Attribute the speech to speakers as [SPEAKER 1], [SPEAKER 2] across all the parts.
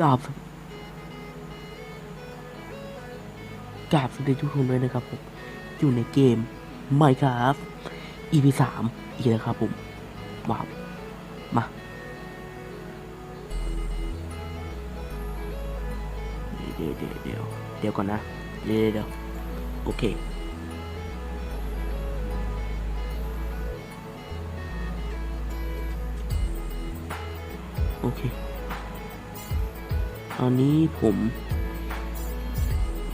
[SPEAKER 1] กราบกราบสวัสดีทุกคนด้วยนะครับผมอยู่ในเกม Minecraft EP สามอีกแล้วครับผมว้าวมาเดี๋ยวเดี๋ยวเดี๋ยวเดี๋ยวก่อนนะเดี๋ยวเดี๋ยวโอเคโอเค ตอนนี้ผม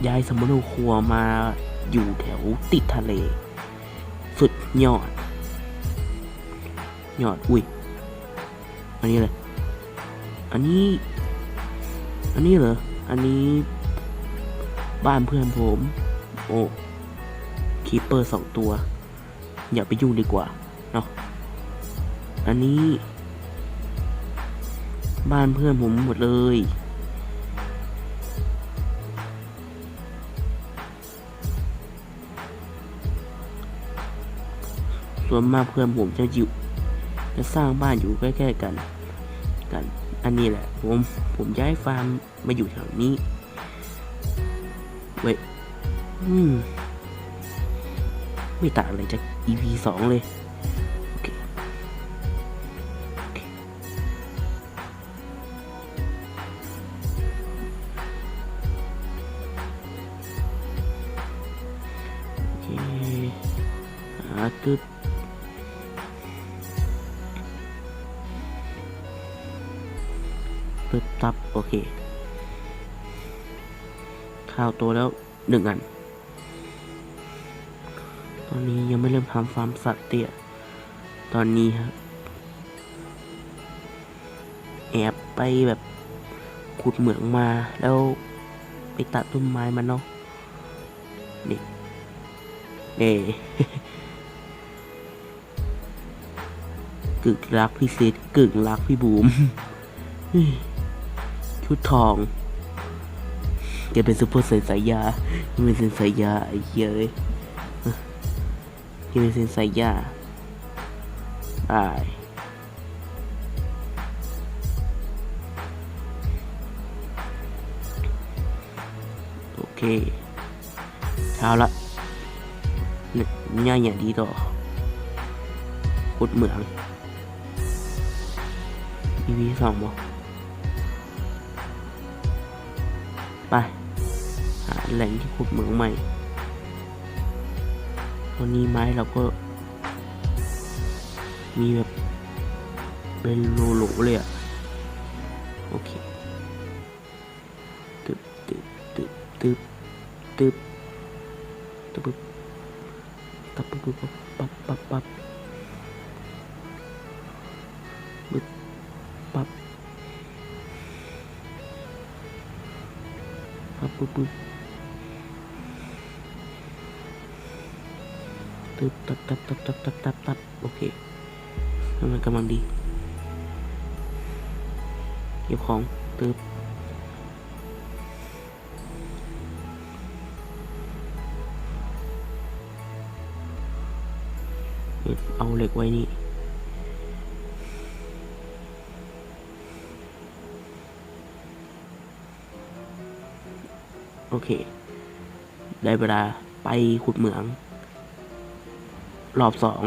[SPEAKER 1] ย้ายสมโนครัวมาอยู่แถวติดทะเล สุดยอด ยอด อุ้ย อันนี้เลยอันนี้ อันนี้เหรอ อันนี้ บ้านเพื่อนผม โอ้คีเปอร์สองตัว อย่าไปยุ่งดีกว่า เนาะ อันนี้ บ้านเพื่อนผมหมดเลย ส่วนมากเพื่อนผมจะอยู่จะสร้างบ้านอยู่ใกล้ๆกัน กัน อันนี้แหละ ผมผมย้ายฟาร์มมาอยู่แถวนี้เว้ยอืม ไม่ต่างอะไรจาก EP สองเลย โอเค ข้าวโตแล้วหนึ่งอัน ตอนนี้ยังไม่เริ่มทำฟาร์มสัตว์เตี้ย ตอนนี้ครับ แอบไปแบบขุดเหมืองมาแล้วไปตัดต้นไม้มันเนาะนี่เน่กึกรักพี่เซิดกึ่งรักพี่บูม ชุดทองแกเป็นซุปเปอร์เซนสายยาแกเป็นเซนสายยาไอ้เหี้ยเอ้ยแกเป็นเซนสายยาตายโอเคเช้าละนี่ยง่ายอย่างดีต่อขุดเหมือง EP สองบ่ ไป หาแหล่งที่ขุดเหมืองใหม่ตอนนี้ไม้เราก็ มีแบบเป็นโลโลเลยอะโอเคตึบตึบตึบตึบตึบตึบตึบตับปุ๊บปุ๊บปั๊บปั๊บปั๊บปึ๊บ ปั๊บปุ๊บปุ๊บตึบตับตับตับตับตับตับตับโอเคมันกำลังดี เก็บของตึบเอาเหล็กไว้นี่ เค ได้เวลาไปขุดเหมือง รอบสอง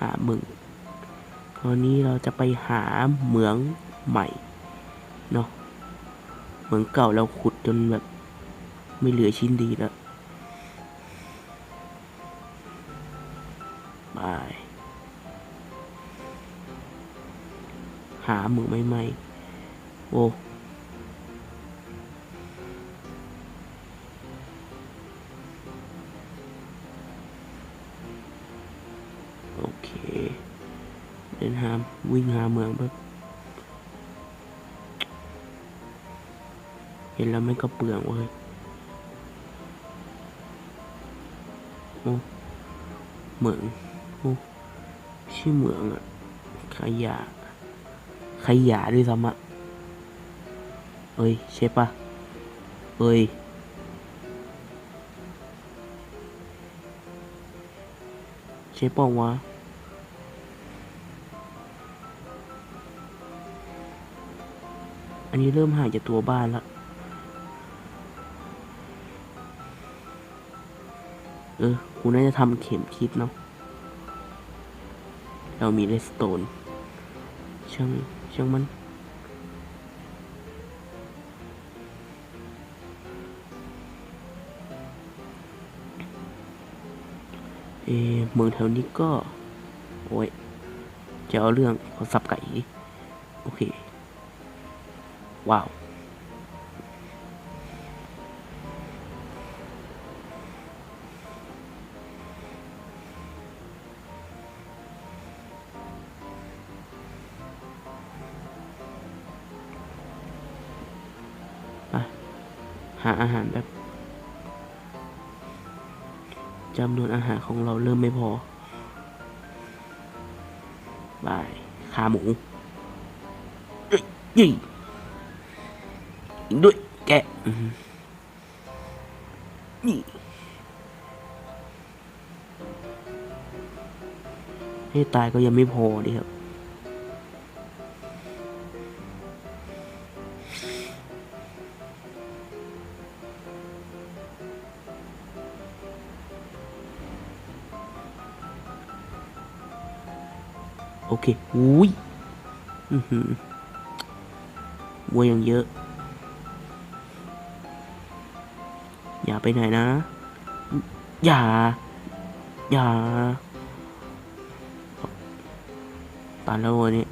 [SPEAKER 1] หาเหมืองตอนนี้เราจะไปหาเหมืองใหม่เนาะเหมืองเก่าเราขุดจนแบบ ไม่เหลือชิ้นดีแล้ว บาย หาเหมืองใหม่ๆ โอ้โอเคเดินหาวิ่งหาเมืองแบบเห็นแล้วไม่ก็เปลืองเว้ยโอ้เหมืองโอ้ชื่อเหมืองอะขยะ ขยะด้วยซ้ำอะเอ้ยเช่ปะเอ้ยเช่ปะวะอันนี้เริ่มห่างจากตัวบ้านละเออ กูน่าจะทำเข็มทิศเนาะ เรามีเลสโตน ช่าง ช่างมันเอเมืองแถวนี้ก็ โอ้ย จะเอาเรื่องขอสับไก่ โอเค ว้าวาอาหารแบบจำนวนอาหารของเราเริ่มไม่พอ บาย ขาหมูยยี่อีกด้วยแกนี่ให้ตายก็ยังไม่พอดิครับ เคอุ้ยอือหือวัวยังเยอะ อย่าไปไหนนะ อย่า อย่าตายแล้ววันนี้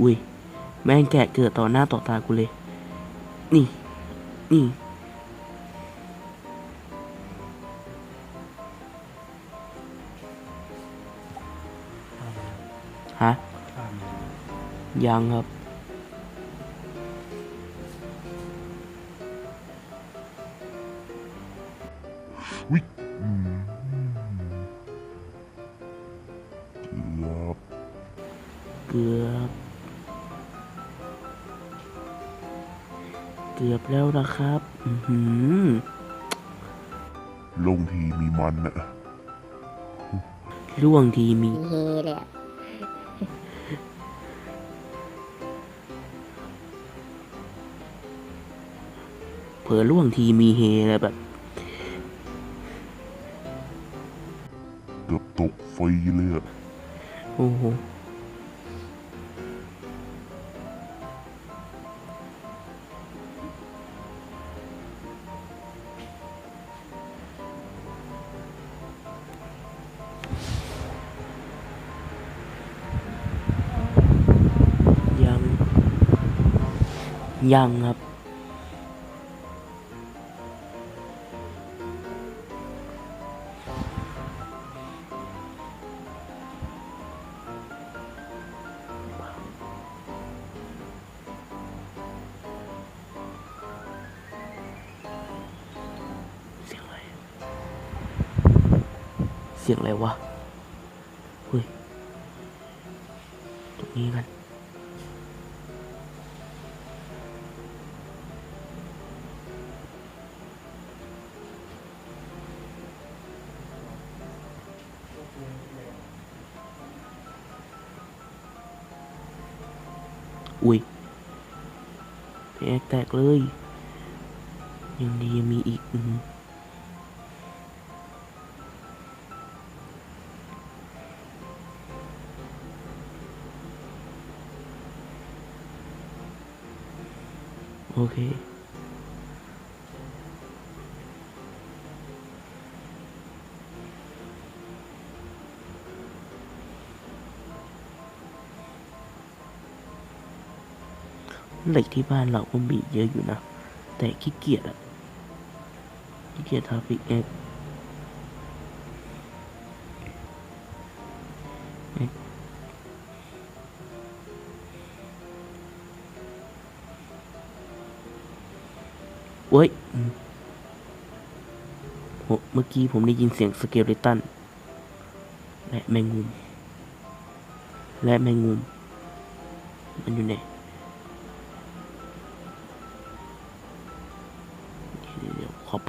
[SPEAKER 1] อุ้ยแม่งแกะเกิดต่อหน้าต่อตากูเลย นี่ นี่ ฮะ ยังครับ
[SPEAKER 2] วิอืมเกือบ
[SPEAKER 1] เกือบ เกือบแล้วนะครับ อือหือ
[SPEAKER 2] ลงทีมีมันนะ
[SPEAKER 1] ล่วงทีมี
[SPEAKER 3] มีเฮเลยอะ
[SPEAKER 1] เผลอล่วงทีมีเฮอะไรแบบ
[SPEAKER 2] เกือบตกฟรีเลยอะ
[SPEAKER 1] โอ้โห ยังครับเสียงอะไรเสียงอะไรวะ เฮ้ย ตรงนี้กัน แตกแตกเลย ยังดียังมีอีกอืโอเค เหล็กที่บ้านเราก็มีเยอะอยู่นะ แต่ขี้เกียจอะขี้เกียจทำปิกเอ็กโอ้ยเมื่อกี้ผมได้ยินเสียงสเกเลตัน และแมงมุม และแมงมุม มันอยู่ไหน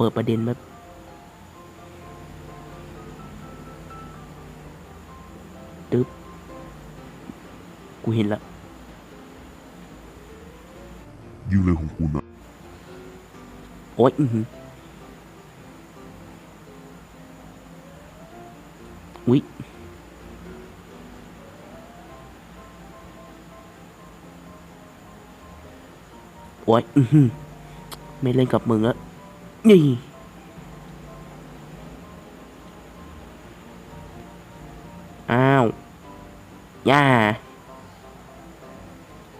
[SPEAKER 1] เปิดประเด็นมาบตึ๊บ กูเห็นละ
[SPEAKER 2] ยืงเลยของคุณนะ
[SPEAKER 1] โอ๊ย อือหืออุ้ยโอ๊ย อือหือไม่เล่นกับมึงแล้ว นี่ อ้าว ย่า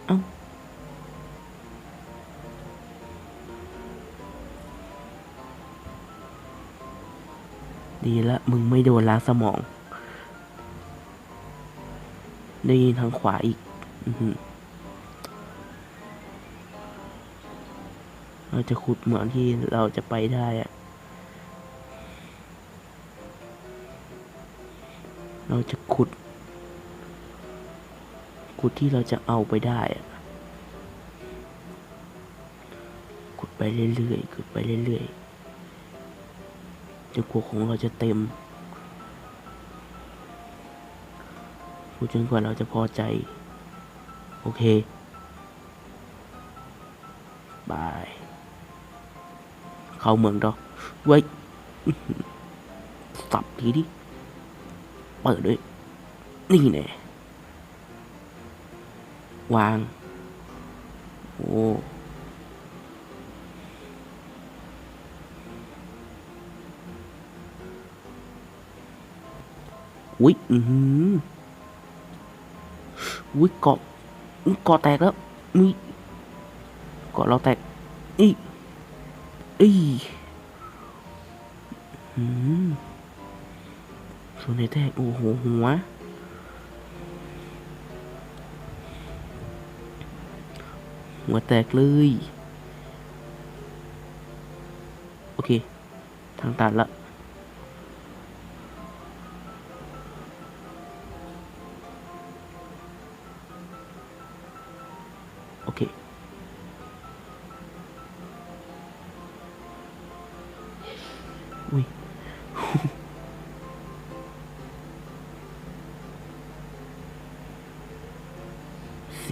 [SPEAKER 1] เอ้า ดีละ มึงไม่โดนล้างสมอง ได้ยินทางขวาอีก อือ เราจะขุดเหมืองที่เราจะไปได้อะเราจะขุด ขุดที่เราจะเอาไปได้อะขุดไปเรื่อยๆขุดไปเรื่อยๆจนกว่าของเราจะเต็มพูดจนกว่าเราจะพอใจ โอเคบาย เข้าเมืองดอกเว้ยอื้อหือสับทีดิเปิด เกาะอุ๊ยเกาะแตกแล้วนี่เกาะเราแตกอีอีอืมส่วนไหนแตกโอ้โหหัว หัวแตกเลย โอเค ทางตัดละ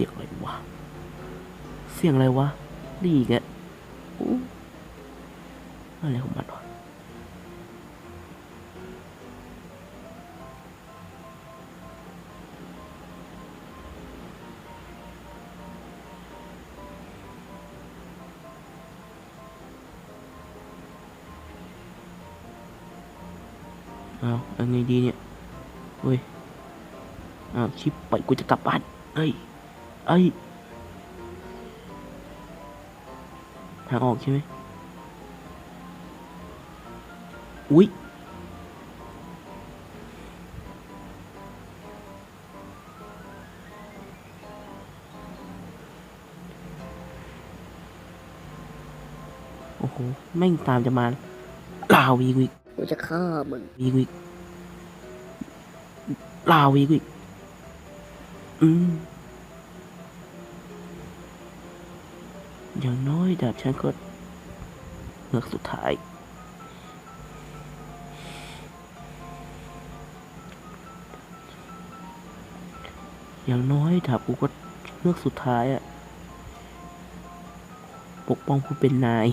[SPEAKER 1] สียงอะไรวะ เสียงอะไรวะ นี่อีกอะอู้อะไรของมันวะเอาเอาไงดีเนี่ยเฮ้ยเอาวชิปไปกูจะกลับบ้านเอ้ย เอ้ยทางออกใช่ไหมอุ๊ยโอ้โห แม่งตามจะมาลาวีกวิก
[SPEAKER 3] กูจะฆ่ามึง
[SPEAKER 1] วีกวิกลาวีกวิกอืม อย่างน้อยดาบฉันก็เลือกสุดท้าย อย่างน้อยดาบกูก็เลือกสุดท้ายอะปกป้องผู้เป็นนาย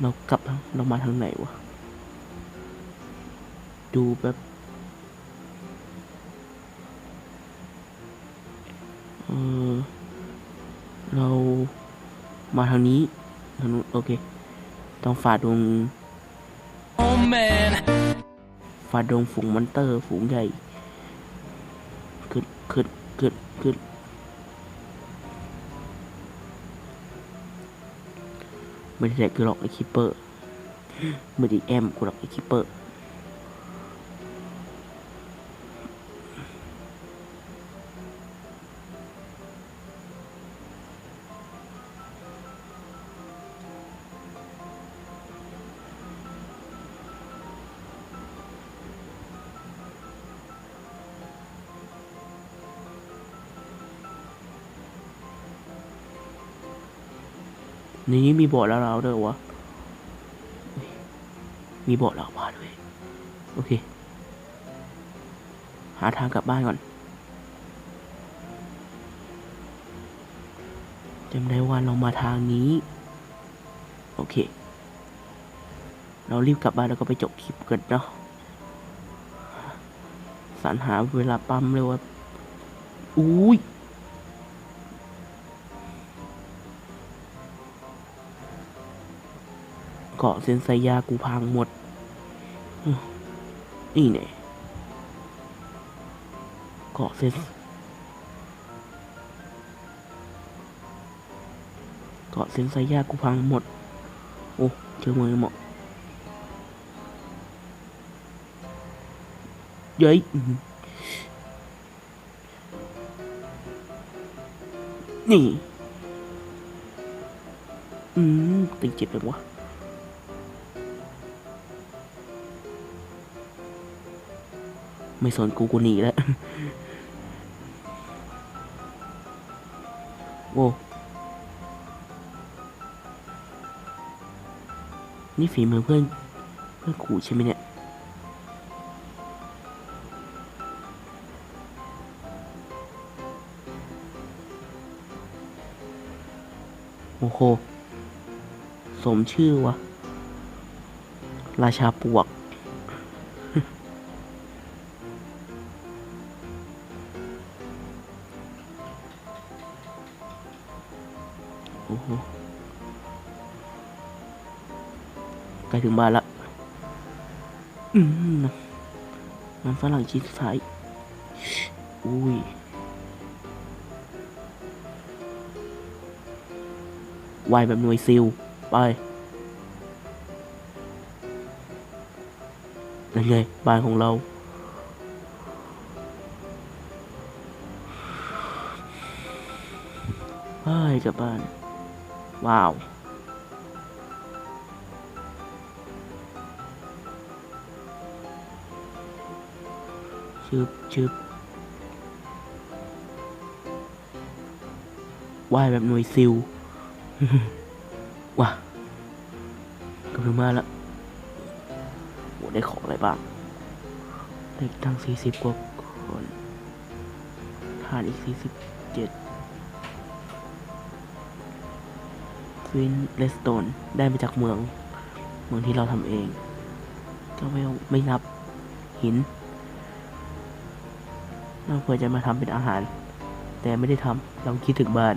[SPEAKER 1] เรากลับเรามาทางไหนวะ ดูแบบ เออเรา มาทางนี้ทางนู้นโอเค ต้องฝ่าดง
[SPEAKER 4] Oh man.
[SPEAKER 1] ฝ่าดงฝูงมอนเตอร์ฝูงใหญ่ขึ้นขึ้นขึ้นขึ้นไม่ได้แหละคือหรอกไอคิปเปอร์ไม่ได้แอมกูหรอกไอคิปเปอร์ ในนี้มีบสถ์แล้วเราด้วยวะ มีบสถ์แล้วพาด้วย โอเค หาทางกลับบ้านก่อนจำได้ว่าเรามาทางนี้ โอเค เรารีบกลับบ้านแล้วก็ไปจบคลิปกันเนาะสรรหาเวลาปั๊มเลยว่าอุ้ย เกาะเซนไซยากูพังหมด นี่เนี่ยเกาะเซนเกาะเซนไซยากูพังหมด โอ้ เจอเมืองเหมาะเย้ยอื้อหือนี่ อืมตีเจ็บเลยวะ ไม่สนกูกูหนีแล้วโว้นี่ฝีมือเพื่อนเพื่อนกูใช่ไหมเนี่ยโอ้โห สมชื่อวะ ราชาปวก ใกล้ถึงบ้านละอืมมันฝรั่งชิ้นสุดท้าย อุ้ย วายแบบหน่วยซิล ไปนั่นไงบ้านของเรา ไปกลับบ้าน ว้าว ชึบชึบว่ายแบบหน่วยซิลว้าก็เพิ่งมาแล้วโหได้ของอะไรบ้างได้ตั้งสี่สิบกว่าคนทานอีกสี่สิบเจ็ดควินเลสโตนได้มาจากเมือง เมืองที่เราทำเอง ก็ไม่ไม่นับหิน เราควรจะมาทำเป็นอาหาร แต่ไม่ได้ทำเราคิดถึงบ้าน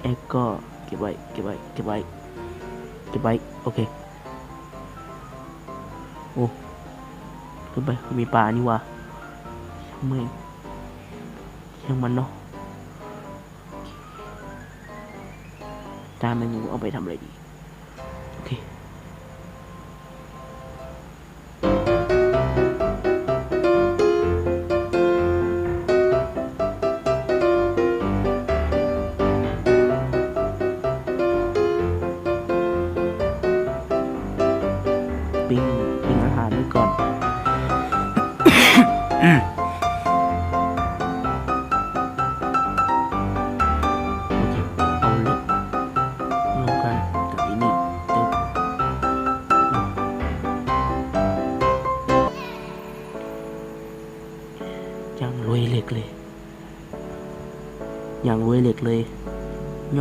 [SPEAKER 1] แอกก็เก็บไว้เก็บไว้เก็บไว้เก็บไว้โอเคโอ้ขึ้นไปมีปลานี่วะช่างแม่งช่างมันเนาะจานแมงมุมเอาไปทำอะไรดี โอเค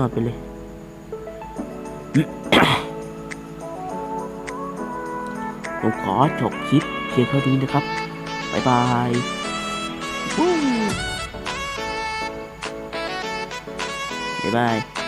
[SPEAKER 1] ยอดไปเลยผมขอจบคลิปเพียงเท่านี้นะครับ บ๊ายบายวู้บ๊ายบาย